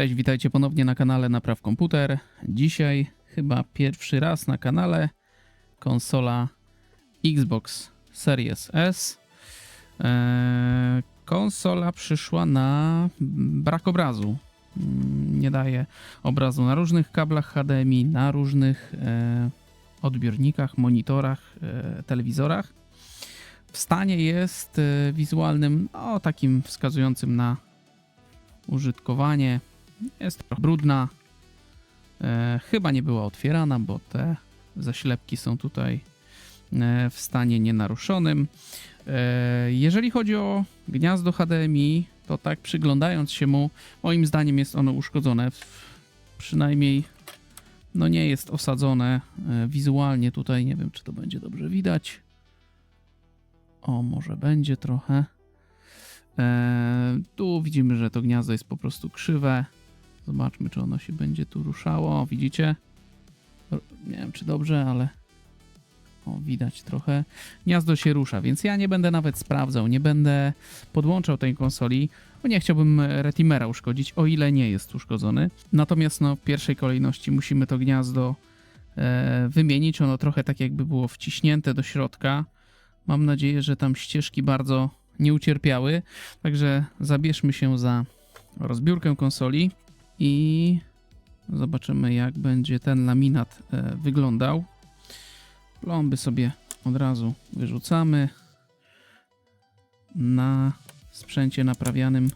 Cześć, witajcie ponownie na kanale Napraw Komputer. Dzisiaj chyba pierwszy raz na kanale konsola Xbox Series S. Eee, konsola przyszła na brak obrazu. Mm, Nie daje obrazu na różnych kablach HDMI, na różnych e, odbiornikach, monitorach, e, telewizorach. W stanie jest e, wizualnym, no takim wskazującym na użytkowanie. Jest trochę brudna. E, chyba nie była otwierana, bo te zaślepki są tutaj e, w stanie nienaruszonym. E, jeżeli chodzi o gniazdo HDMI, to tak przyglądając się mu, moim zdaniem jest ono uszkodzone. Przynajmniej no nie jest osadzone e, wizualnie tutaj. Nie wiem, czy to będzie dobrze widać. O, może będzie trochę. E, tu widzimy, że to gniazdo jest po prostu krzywe. Zobaczmy, czy ono się będzie tu ruszało. Widzicie? Nie wiem, czy dobrze, ale o, widać trochę. Gniazdo się rusza, więc ja nie będę nawet sprawdzał, nie będę podłączał tej konsoli, bo nie chciałbym retimera uszkodzić, o ile nie jest uszkodzony. Natomiast no, w pierwszej kolejności musimy to gniazdo e, wymienić. Ono trochę tak jakby było wciśnięte do środka. Mam nadzieję, że tam ścieżki bardzo nie ucierpiały. Także zabierzmy się za rozbiórkę konsoli i zobaczymy, jak będzie ten laminat e, wyglądał. Plomby sobie od razu wyrzucamy. Na sprzęcie naprawianym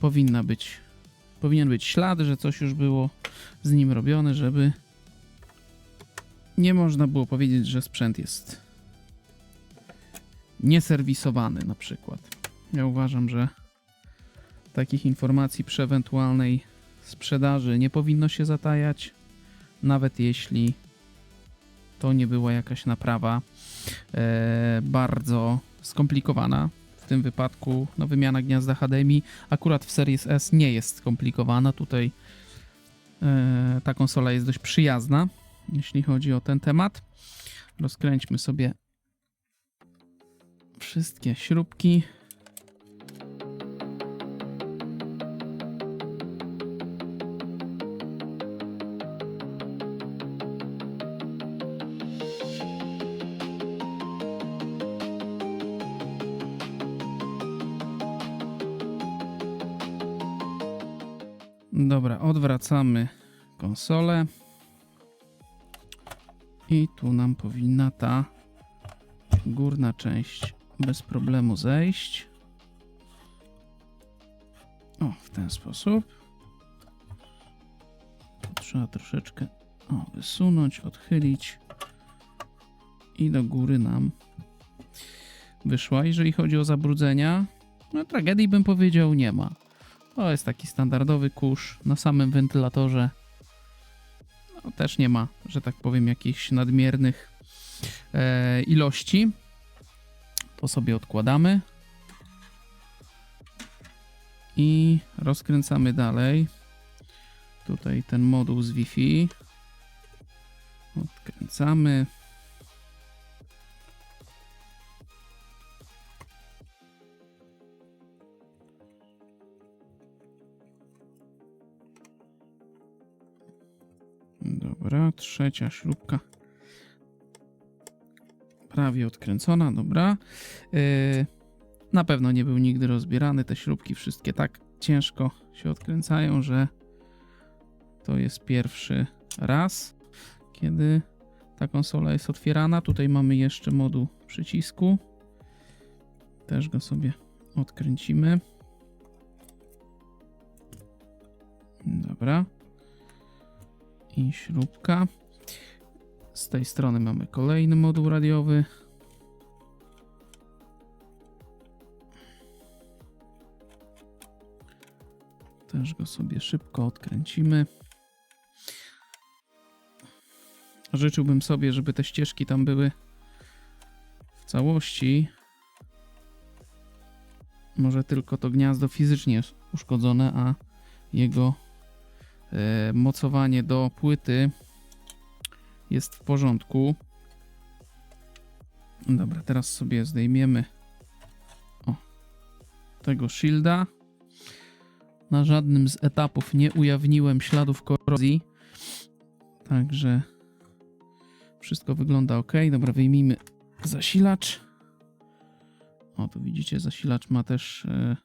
powinna być, powinien być ślad, że coś już było z nim robione, żeby nie można było powiedzieć, że sprzęt jest nieserwisowany na przykład. Ja uważam, że takich informacji przy ewentualnej sprzedaży nie powinno się zatajać, nawet jeśli to nie była jakaś naprawa e, bardzo skomplikowana. W tym wypadku no, wymiana gniazda HDMI akurat w Series S nie jest skomplikowana. Tutaj e, ta konsola jest dość przyjazna, jeśli chodzi o ten temat. Rozkręćmy sobie wszystkie śrubki. Odwracamy konsolę. I tu nam powinna ta górna część bez problemu zejść. O, w ten sposób. Tu trzeba troszeczkę o, wysunąć, odchylić. I do góry nam wyszła. Jeżeli chodzi o zabrudzenia, no tragedii bym powiedział nie ma. To jest taki standardowy kurz na samym wentylatorze. No, też nie ma, że tak powiem, jakichś nadmiernych e, ilości. To sobie odkładamy. I rozkręcamy dalej. Tutaj ten moduł z Wi-Fi. Odkręcamy. Trzecia śrubka prawie odkręcona, dobra. Yy, na pewno nie był nigdy rozbierany. Te śrubki wszystkie tak ciężko się odkręcają, że to jest pierwszy raz, kiedy ta konsola jest otwierana. Tutaj mamy jeszcze moduł przycisku. Też go sobie odkręcimy. Dobra. I śrubka. Z tej strony mamy kolejny moduł radiowy. Też go sobie szybko odkręcimy. Życzyłbym sobie, żeby te ścieżki tam były w całości. Może tylko to gniazdo fizycznie jest uszkodzone, a jego mocowanie do płyty jest w porządku. Dobra, teraz sobie zdejmiemy o, tego shielda. Na żadnym z etapów nie ujawniłem śladów korozji. Także wszystko wygląda ok. Dobra, wyjmijmy zasilacz. O, tu widzicie, zasilacz ma też e,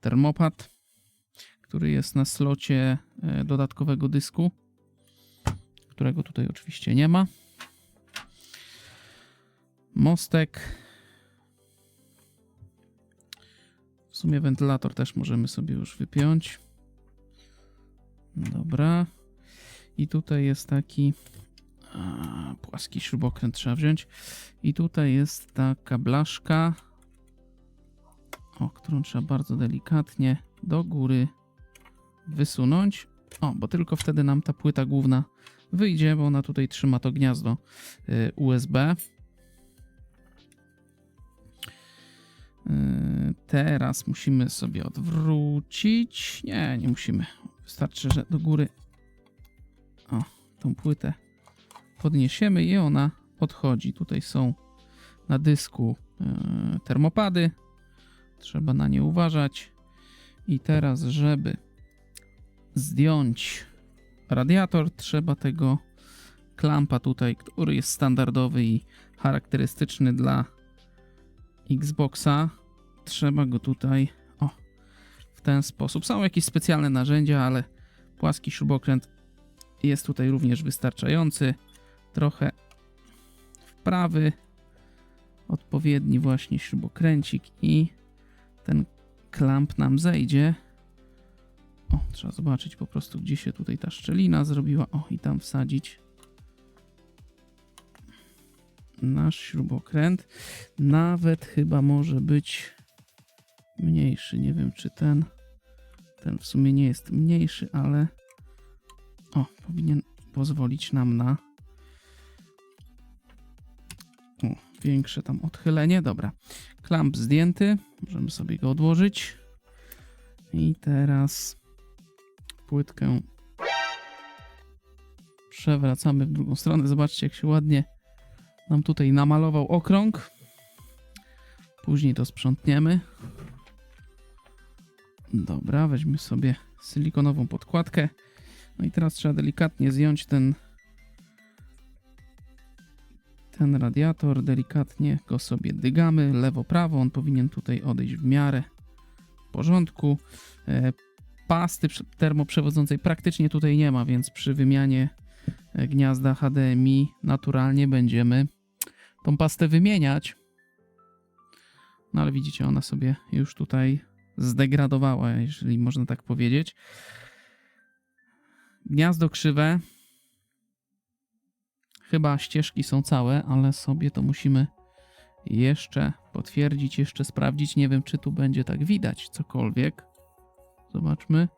termopad, który jest na slocie e, dodatkowego dysku, którego tutaj oczywiście nie ma. Mostek. W sumie wentylator też możemy sobie już wypiąć. Dobra. I tutaj jest taki a, płaski śrubokręt trzeba wziąć. I tutaj jest taka blaszka, o, którą trzeba bardzo delikatnie do góry wysunąć. O, bo tylko wtedy nam ta płyta główna wyjdzie, bo ona tutaj trzyma to gniazdo y, USB. Y, Teraz musimy sobie odwrócić. Nie, nie musimy. Wystarczy, że do góry o, tą płytę podniesiemy i ona odchodzi. Tutaj są na dysku y, termopady. Trzeba na nie uważać. I teraz, żeby zdjąć radiator, trzeba tego klampa tutaj, który jest standardowy i charakterystyczny dla Xboxa. Trzeba go tutaj o, w ten sposób. Są jakieś specjalne narzędzia, ale płaski śrubokręt jest tutaj również wystarczający. Trochę wprawy, odpowiedni właśnie śrubokręcik i ten klamp nam zejdzie. Trzeba zobaczyć po prostu, gdzie się tutaj ta szczelina zrobiła. O, i tam wsadzić nasz śrubokręt. Nawet chyba może być mniejszy. Nie wiem, czy ten. Ten w sumie nie jest mniejszy, ale. O, powinien pozwolić nam na. O, większe tam odchylenie. Dobra. Klamp zdjęty. Możemy sobie go odłożyć. I teraz płytkę przewracamy w drugą stronę. Zobaczcie, jak się ładnie nam tutaj namalował okrąg. Później to sprzątniemy. Dobra, weźmy sobie silikonową podkładkę. No i teraz trzeba delikatnie zdjąć ten ten radiator, delikatnie go sobie dygamy lewo-prawo. On powinien tutaj odejść w miarę w porządku. Pasty prze- termoprzewodzącej praktycznie tutaj nie ma, więc przy wymianie e, gniazda HDMI naturalnie będziemy tą pastę wymieniać. No ale widzicie, ona sobie już tutaj zdegradowała, jeżeli można tak powiedzieć. Gniazdo krzywe. Chyba ścieżki są całe, ale sobie to musimy jeszcze potwierdzić, jeszcze sprawdzić. Nie wiem, czy tu będzie tak widać cokolwiek. Zobaczmy.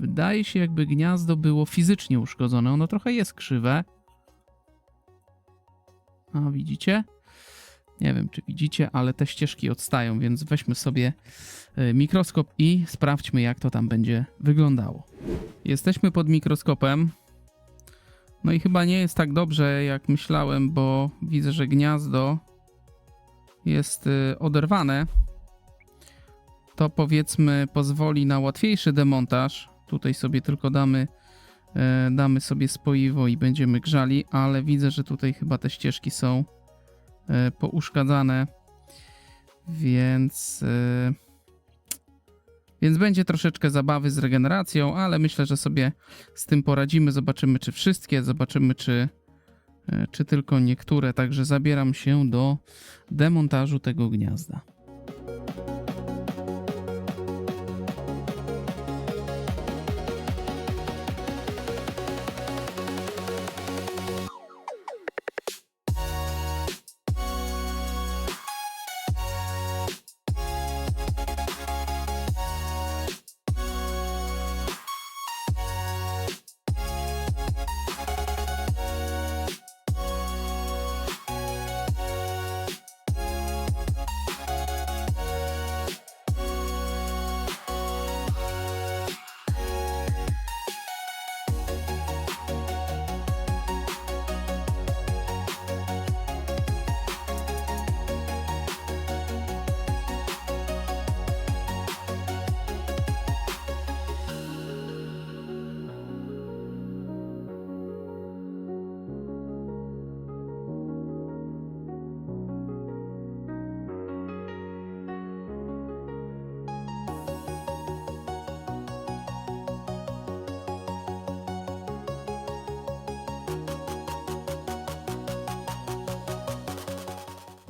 Wydaje się, jakby gniazdo było fizycznie uszkodzone. Ono trochę jest krzywe. A widzicie? Nie wiem, czy widzicie, ale te ścieżki odstają, więc weźmy sobie e, mikroskop i sprawdźmy, jak to tam będzie wyglądało. Jesteśmy pod mikroskopem. No i chyba nie jest tak dobrze, jak myślałem, bo widzę, że gniazdo jest y, oderwane. To powiedzmy pozwoli na łatwiejszy demontaż. Tutaj sobie tylko damy, e, damy sobie spoiwo i będziemy grzali, ale widzę, że tutaj chyba te ścieżki są e, pouszkadzane, więc e, więc będzie troszeczkę zabawy z regeneracją, ale myślę, że sobie z tym poradzimy. Zobaczymy, czy wszystkie, zobaczymy, czy, czy tylko niektóre. Także zabieram się do demontażu tego gniazda.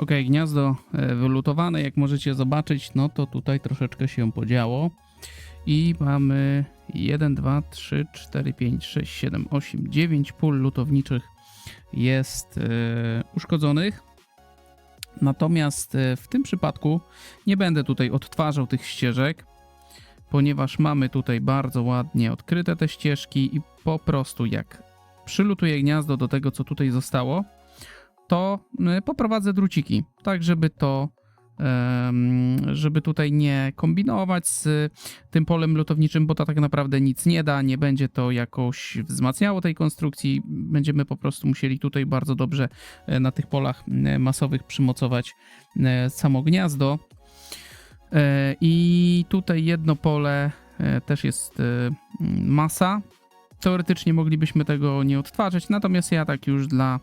Ok, gniazdo e, wylutowane, jak możecie zobaczyć, no to tutaj troszeczkę się podziało. I mamy 1, 2, 3, 4, 5, 6, 7, 8, 9 pól lutowniczych jest e, uszkodzonych. Natomiast e, w tym przypadku nie będę tutaj odtwarzał tych ścieżek, ponieważ mamy tutaj bardzo ładnie odkryte te ścieżki i po prostu jak przylutuję gniazdo do tego, co tutaj zostało, to y, poprowadzę druciki, tak żeby to żeby tutaj nie kombinować z tym polem lutowniczym, bo to tak naprawdę nic nie da, nie będzie to jakoś wzmacniało tej konstrukcji. Będziemy po prostu musieli tutaj bardzo dobrze e, na tych polach e, masowych przymocować e, samo gniazdo. I tutaj jedno pole też jest masa. Teoretycznie moglibyśmy tego nie odtwarzać, natomiast ja tak już dla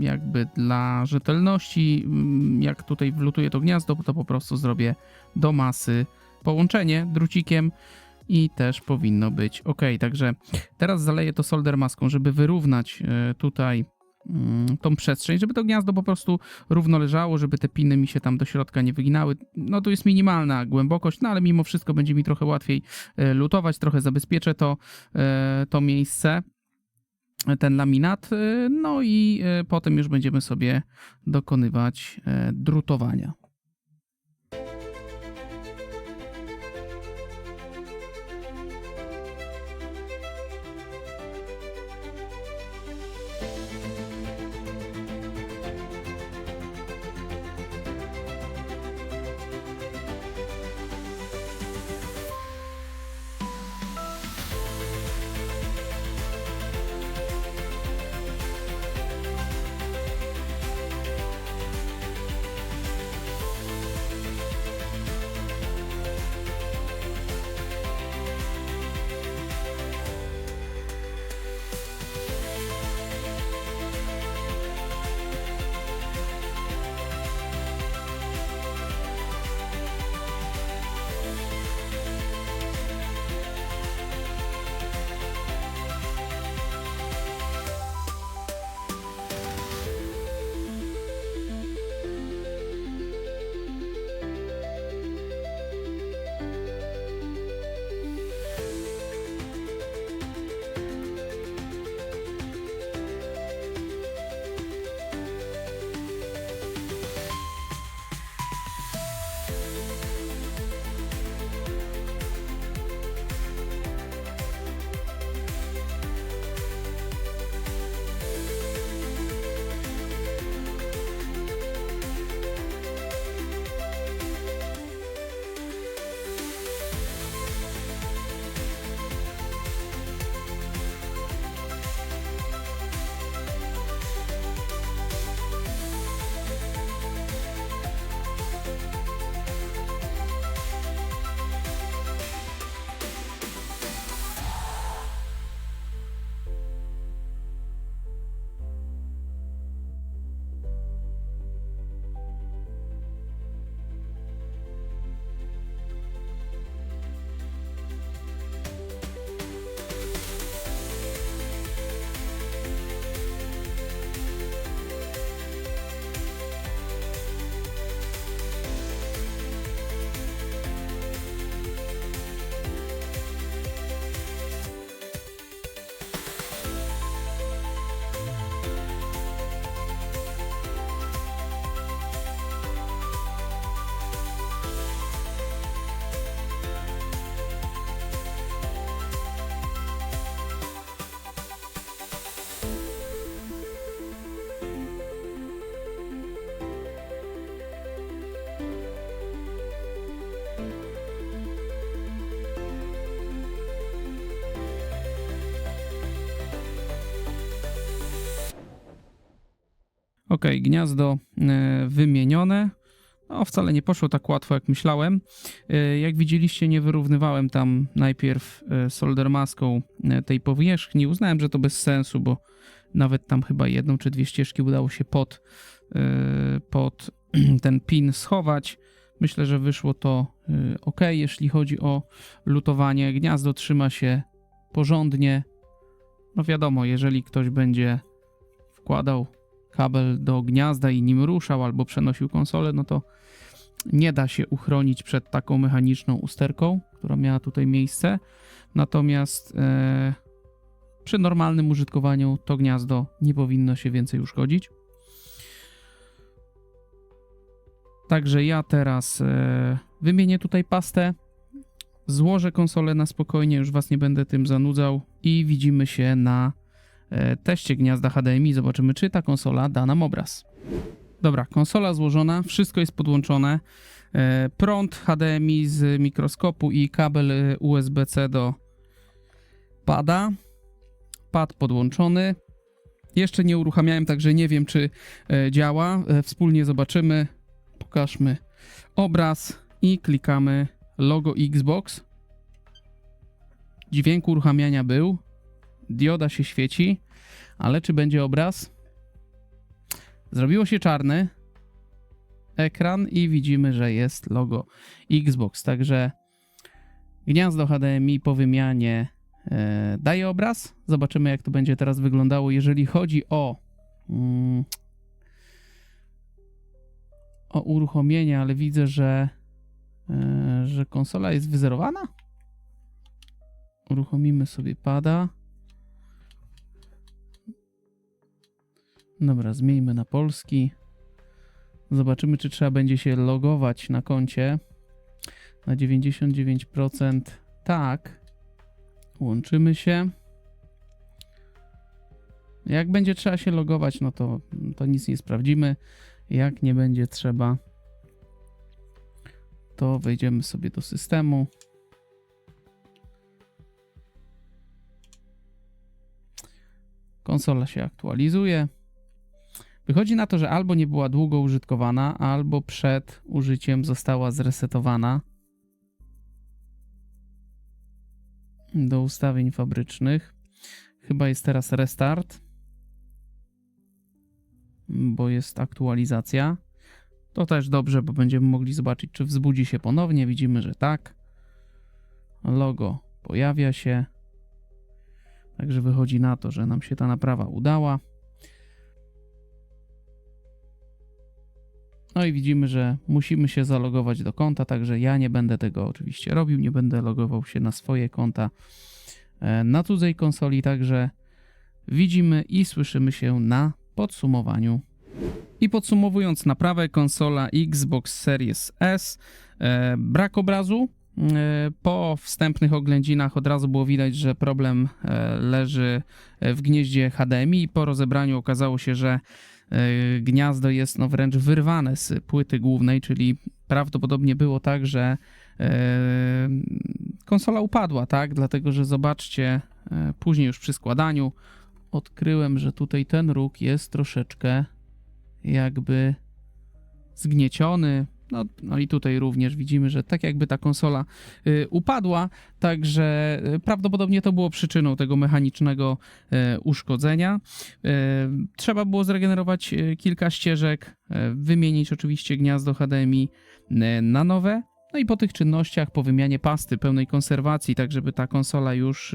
jakby dla rzetelności, mm, jak tutaj wlutuję to gniazdo, to po prostu zrobię do masy połączenie drucikiem i też powinno być ok. Także teraz zaleję to solder maską, żeby wyrównać e, tutaj mm, tą przestrzeń, żeby to gniazdo po prostu równo leżało, żeby te piny mi się tam do środka nie wyginały. No to jest minimalna głębokość, no ale mimo wszystko będzie mi trochę łatwiej e, lutować, trochę zabezpieczę to, e, to miejsce, ten laminat, e, no i e, potem już będziemy sobie dokonywać e, drutowania. Ok, gniazdo e, wymienione. No, wcale nie poszło tak łatwo, jak myślałem. E, Jak widzieliście, nie wyrównywałem tam najpierw e, solder maską e, tej powierzchni. Uznałem, że to bez sensu, bo nawet tam chyba jedną czy dwie ścieżki udało się pod, pod ten pin schować. Myślę, że wyszło to ok, jeśli chodzi o lutowanie. Gniazdo trzyma się porządnie. No wiadomo, jeżeli ktoś będzie wkładał kabel do gniazda i nim ruszał albo przenosił konsolę, no to nie da się uchronić przed taką mechaniczną usterką, która miała tutaj miejsce. Natomiast e, przy normalnym użytkowaniu to gniazdo nie powinno się więcej uszkodzić. Także ja teraz e, wymienię tutaj pastę, złożę konsolę na spokojnie, już Was nie będę tym zanudzał i widzimy się na teście gniazda HDMI. Zobaczymy, czy ta konsola da nam obraz. Dobra, konsola złożona, wszystko jest podłączone. E, prąd HDMI z mikroskopu i kabel e, USB-C do pada. Pad podłączony. Jeszcze nie uruchamiałem, także nie wiem, czy e, działa. E, Wspólnie zobaczymy. Pokażmy obraz i klikamy logo Xbox. Dźwięk uruchamiania był. Dioda się świeci, ale czy będzie obraz? Zrobiło się czarny ekran i widzimy, że jest logo Xbox. Także gniazdo HDMI po wymianie e, daje obraz. Zobaczymy, jak to będzie teraz wyglądało, jeżeli chodzi o. Mm, o uruchomienie, ale widzę, że, e, że konsola jest wyzerowana. Uruchomimy sobie pada. Dobra, zmieńmy na polski. Zobaczymy, czy trzeba będzie się logować na koncie. Na 99% tak. Łączymy się. Jak będzie trzeba się logować, no to, to nic nie sprawdzimy. Jak nie będzie trzeba, to wejdziemy sobie do systemu. Konsola się aktualizuje. Wychodzi na to, że albo nie była długo użytkowana, albo przed użyciem została zresetowana do ustawień fabrycznych. Chyba jest teraz restart, bo jest aktualizacja. To też dobrze, bo będziemy mogli zobaczyć, czy wzbudzi się ponownie. Widzimy, że tak. Logo pojawia się. Także wychodzi na to, że nam się ta naprawa udała. No i widzimy, że musimy się zalogować do konta, także ja nie będę tego oczywiście robił, nie będę logował się na swoje konta e, na cudzej konsoli, także widzimy i słyszymy się na podsumowaniu. I podsumowując naprawę, konsola Xbox Series S, e, brak obrazu. E, po wstępnych oględzinach od razu było widać, że problem e, leży w gnieździe HDMI. Po rozebraniu okazało się, że e, gniazdo jest no wręcz wyrwane z płyty głównej, czyli prawdopodobnie było tak, że e, konsola upadła, tak? Dlatego, że zobaczcie, e, później już przy składaniu odkryłem, że tutaj ten róg jest troszeczkę jakby zgnieciony. No, no i tutaj również widzimy, że tak jakby ta konsola y, upadła, także y, prawdopodobnie to było przyczyną tego mechanicznego y, uszkodzenia. Trzeba było zregenerować kilka ścieżek, wymienić oczywiście gniazdo HDMI na nowe. No i po tych czynnościach, po wymianie pasty, pełnej konserwacji, tak żeby ta konsola już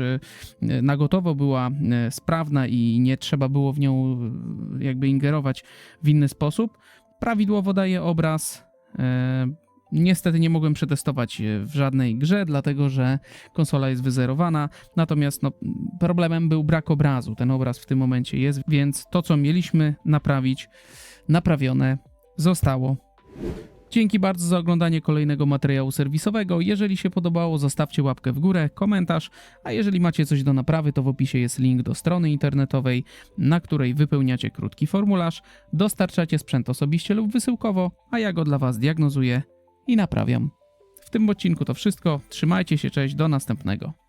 na gotowo była sprawna i nie trzeba było w nią jakby ingerować w inny sposób, prawidłowo daje obraz. E, Niestety nie mogłem przetestować e, w żadnej grze, dlatego że konsola jest wyzerowana. Natomiast no, problemem był brak obrazu. Ten obraz w tym momencie jest, więc to, co mieliśmy naprawić, naprawione zostało. Dzięki bardzo za oglądanie kolejnego materiału serwisowego. Jeżeli się podobało, zostawcie łapkę w górę, komentarz, a jeżeli macie coś do naprawy, to w opisie jest link do strony internetowej, na której wypełniacie krótki formularz, dostarczacie sprzęt osobiście lub wysyłkowo, a ja go dla Was diagnozuję i naprawiam. W tym odcinku to wszystko. Trzymajcie się, cześć, do następnego.